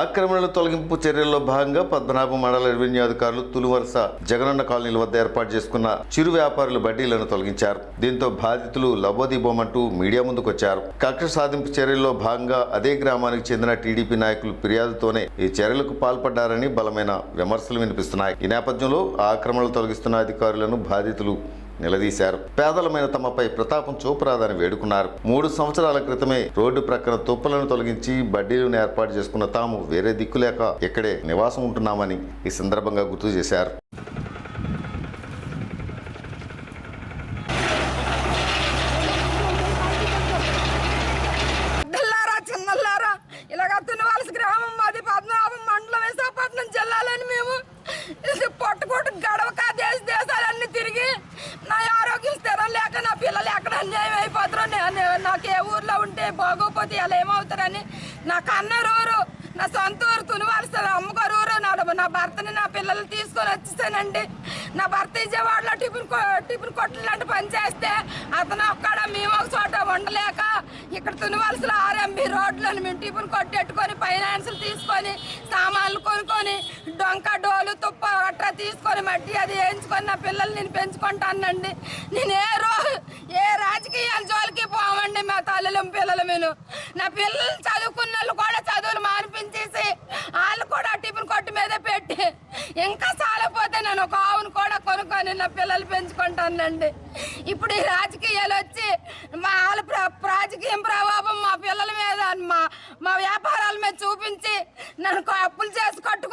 ఆక్రమణల తొలగింపు చర్యల్లో భాగంగా పద్మనాభం మండల రెవెన్యూ అధికారులు తులువరుస జగనన్న కాలనీల వద్ద ఏర్పాటు చేసుకున్న చిరు వ్యాపారులు బడ్డీలను తొలగించారు. దీంతో బాధితులు లబోదీబోమంటూ మీడియా ముందుకొచ్చారు. కక్ష సాధింపు చర్యల్లో భాగంగా అదే గ్రామానికి చెందిన టీడీపీ నాయకులు ఫిర్యాదుతోనే ఈ చర్యలకు పాల్పడ్డారని బలమైన విమర్శలు వినిపిస్తున్నాయి. ఈ నేపథ్యంలో ఆక్రమణలు తొలగిస్తున్న అధికారులను బాధితులు నిలదీశారు. పేదలమైన తమపై ప్రతాపం చూపరాదని వేడుకున్నారు. మూడు సంవత్సరాల క్రితమే రోడ్డు ప్రక్కన తుప్పలను తొలగించి బడ్డీలను ఏర్పాటు చేసుకున్న తాము వేరే దిక్కులేక ఇక్కడే నివాసం ఉంటున్నామని ఈ సందర్భంగా గుర్తు చేశారు. స్థిరం నా పిల్లలు ఎక్కడ అన్యాయం అయిపోతారో నాకు ఏ ఊర్లో ఉంటే బాగోపోతే అలా ఏమవుతారని నా కన్నూరు ఊరు నా సొంత ఊరు తునివాల్సి అమ్మగారు ఊరు నా నా భర్తని నా పిల్లలు తీసుకొని వచ్చేసానండి. నా భర్త విజయవాడలో టిఫిన్ టిఫిన్ కొట్లు లాంటి పని చేస్తే అతను ఒక్కడ మేము ఒక చోట ఉండలేక ఇక్కడ తునివలసలో ఆర్ఎంబి రోడ్లను మేము టిఫిన్ కొట్టెట్టుకొని ఫైనాన్సులు తీసుకొని సామాన్ కొనుక్కొని డొంక డోలు తుప్ప అట్లా తీసుకొని మట్టి అది వేయించుకొని నా పిల్లల్ని నేను పెంచుకుంటానండి. నేను ఏ రో ఏ రాజకీయాల జోలికి పోవండి మా తల్లులు పిల్లలు మీద నా పిల్లలు చదువుకున్న వాళ్ళు కూడా చదువులు మానిపించేసి వాళ్ళు కూడా టిఫిన్ కొట్టు మీద పెట్టి ఇంకా సాలపోతే నేను ఒక ఆవును కూడా కొనుక్కొని నా పిల్లలు పెంచుకుంటానండి. ఇప్పుడు ఈ రాజకీయాలు వచ్చి మా వాళ్ళ రాజకీయం ప్రభావం మా పిల్లల మీద మా మా వ్యాపారాల మీద చూపించి నన్ను అప్పులు చేసి కట్టుకు